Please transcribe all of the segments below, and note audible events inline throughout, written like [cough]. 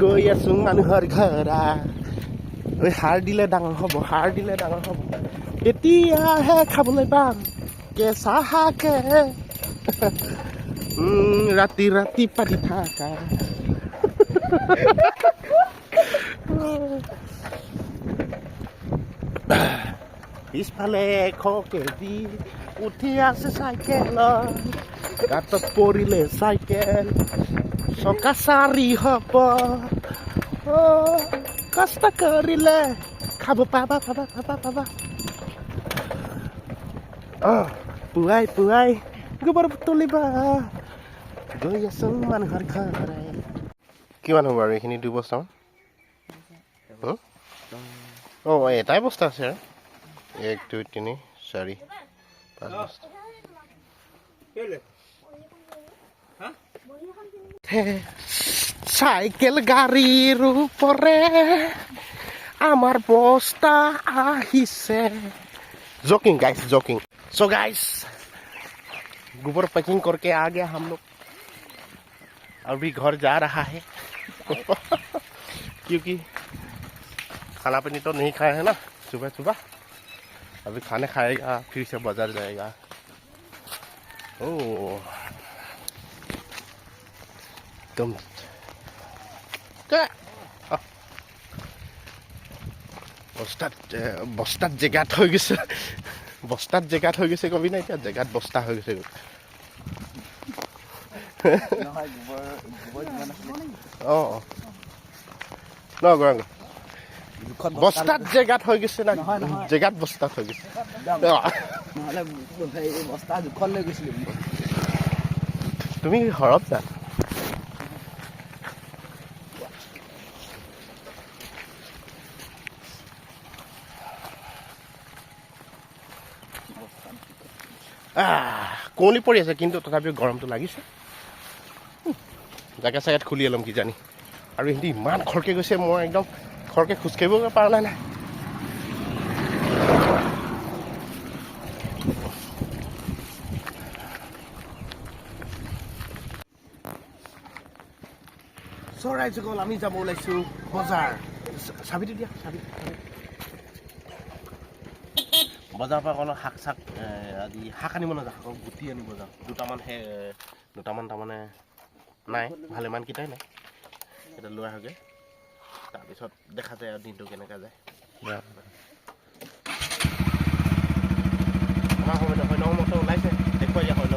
গৈ আছো মানুহৰ ঘৰা। ঐ, সাৰ দিলে ডাঙৰ হ'ব, সাৰ দিলে ডাঙৰ হ'ব। এতিয়াহে খাবলৈ পাম কেঁচা শাকে ৰাতি ৰাতি পাতি থাকা। পিছফালে এশ কেজি উঠি আছে চাইকেলত গাঁতত পৰিলে cycle. চকা চাৰি হ'ব অ', কষ্ট কৰিলে খাব পাবা পাবা পাবা পাবা অ', পুৱাই পুৱাই গোবৰ তুলিবা গৈ আছো মানুহৰ ঘৰে কিমান হ'ব আৰু এইখিনি দুই বস্তামান হুম? অঁ এটাই বস্তা আছে আৰু এক দুই তিনি চাৰি পাঁচ বস্তা চাইকেল গাড়ীৰ ওপৰে আমাৰ বস্তা আহিছে joking guys joking so guys गोबर पैकिंग करके आ गया हम लोग अभी घर जा रहा है क्योंकि खाना पानी तो नहीं खाए हैं ना सुबह सुबह अभी खाने खाएगा फिर से बाजार जाएगा ओ একদম। বস্তাত বস্তাত জেগাত হৈ গৈছে। বস্তাত জেগাত হৈ গৈছে কবি না এতিয়া? জেগাত বস্তা হৈ গৈছে। অঁ অঁ। ন গৰাং বস্তাত জেগাত হৈ গৈছে না? জেগাত বস্তাত হৈ গৈছে। তুমি হৰপ জান কুঁৱলী পৰি আছে, কিন্তু তথাপিও গৰমটো লাগিছে। জেগা চেগাত খুলি ল'ম কিজানি। আৰু সিহঁতি ইমান খৰকৈ গৈছে, মই একদম খৰকৈ খোজকাঢ়িব পৰা নাই নাই। চৰাই যুগল আমি যাব ওলাইছোঁ বজাৰ। চাবিটো দিয়া চাবি চাবি। বজাৰৰ পৰা অকণ শাক চাক আজি শাক আনিব নাযাওঁ শাকৰ গুটি আনিব যাওঁ। দুটামান সেই দুটামান তাৰমানে নাই ভালেমানকেইটাই নাই। এটা লৈ আহোগৈ। তাৰপিছত দেখা যায় আৰু দিনটো কেনেকৈ যায়। আমাৰ সময়ত হয় মতে ওলাইছে। দেখুৱাই দিয়া হয়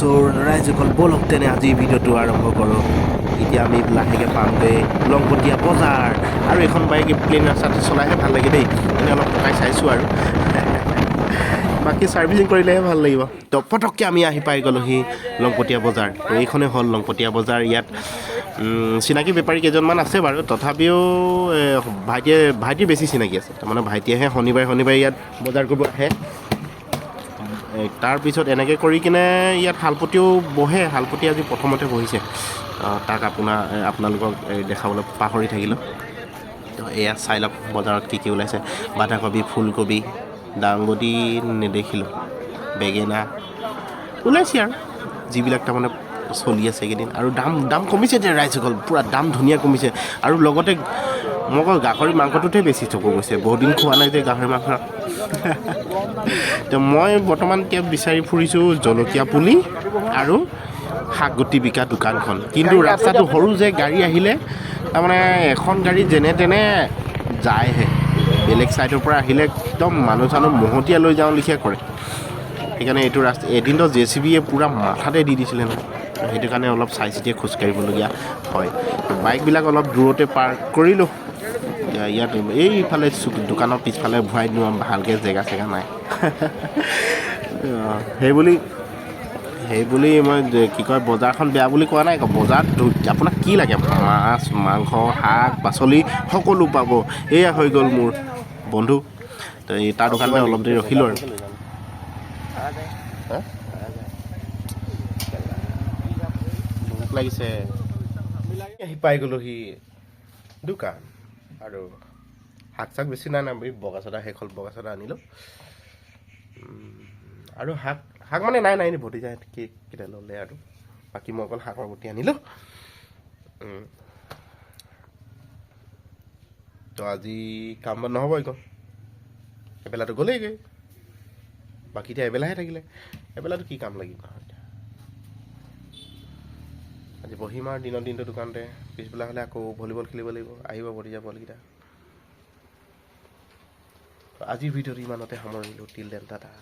চ' ৰাইজসকল ব'লক তেনে আজিৰ ভিডিঅ'টো আৰম্ভ কৰোঁ এতিয়া আমি লাহেকৈ পামগৈ লংপটীয়া বজাৰ। আৰু এখন বাইকে প্লেন ৰাস্তাটো চলাইহে ভালো লাগে দেই। এনেই অলপ পকাই চাইছোঁ আৰু। [laughs] বাকী ছাৰ্ভিচিং কৰিলেহে ভালো লাগিব। তো পটককৈ আমি আহি পাই গ'লোহি লংপটীয়া বজাৰ। এইখনেই হ'ল লংপটীয়া বজাৰ। ইয়াত চিনাকি বেপাৰী কেইজনমান আছে বাৰু। তথাপিও ভাইটিয়ে ভাইটিৰ বেছি চিনাকি আছে। তাৰমানে ভাইটিয়েহে শনিবাৰে শনিবাৰে ইয়াত বজাৰ কৰিব আহে। তাৰপিছত এনেকৈ কৰি কিনে ইয়াত শালপতিও বহে শালপতি আজি প্ৰথমতে বহিছে। তাক আপোনাৰ আপোনালোকক দেখাবলৈ পাহৰি থাকিলোঁ। তো এয়া চাই লওক বজাৰত কি কি ওলাইছে। বন্ধাকবি ফুলকবি, দাংবডি নেদেখিলোঁ। বেঙেনা, ওলাইছে আৰু। যিবিলাক তাৰমানে চলি আছে এইকেইদিন। আৰু দাম দাম কমিছে যে ৰাইজসকল, পূৰা দাম ধুনীয়া কমিছে। আৰু লগতে মই কওঁ গাহৰি মাংসটোতহে বেছি চকু গৈছে। বহুত দিন খোৱা নাই যে গাহৰি মাংস। তো মই বৰ্তমান এতিয়া বিচাৰি ফুৰিছোঁ জলকীয়া পুলি আৰু শাক গুটি বিকা দোকানখন। কিন্তু ৰাস্তাটো সৰু যে গাড়ী আহিলে তাৰমানে এখন গাড়ী যেনে তেনে যায়হে। বেলেগ ছাইডৰ পৰা আহিলে একদম মানুহ চানুহ মহতীয়া লৈ যাওঁ লিখীয়া কৰে। সেইকাৰণে এইটো ৰাস্তা এদিনতো জে চি বিয়ে পূৰা মাথাতে দি দিছিলে নহয়। সেইটো কাৰণে অলপ চাই চিতিয়ে খোজকাঢ়িবলগীয়া হয়। বাইকবিলাক অলপ দূৰতে পাৰ্ক কৰিলোঁ। ইয়াত এইফালে দোকানৰ পিছফালে ভৰাই দিওঁ ভালকৈ জেগা চেগা নাই। সেইবুলি সেইবুলি মই কি কয় বজাৰখন বেয়া বুলি কোৱা নাই বজাৰত আপোনাক কি লাগে? মাছ মাংস শাক পাচলি সকলো পাব। এয়া হৈ গ'ল মোৰ। বন্ধু তো এই তাৰ দোকানতে অলপ দেৰি ৰখিলোঁ আৰু লাগিছে। আহি পাই গ'লোহি। দোকান। আৰু শাক চাক বেছি নাই নাই বগা চাদা শেষ হ'ল বগা চাদা আনিলোঁ। আৰু শাক শাক মানে নাই নাই এনেই ভতি যায় কেইটা ল'লে আৰু। বাকী মই অকল শাকৰ গুটি আনিলোঁ। তো আজি কাম বন নহ'ব একো। এবেলাটো গ'লেইগৈ বাকী এতিয়া এবেলাহে থাকিলে। এবেলাটো কি কাম লাগিব? বহিম আৰু দিনৰ দিনটো দোকানতে পিছবেলা হ'লে আকৌ ভলীবল খেলিব লাগিব আহিব ভতিজা পোৱালিকেইটা আজিৰ ভিডিঅ'টো ইমানতে সামৰিলোঁ টিল দেন টাটা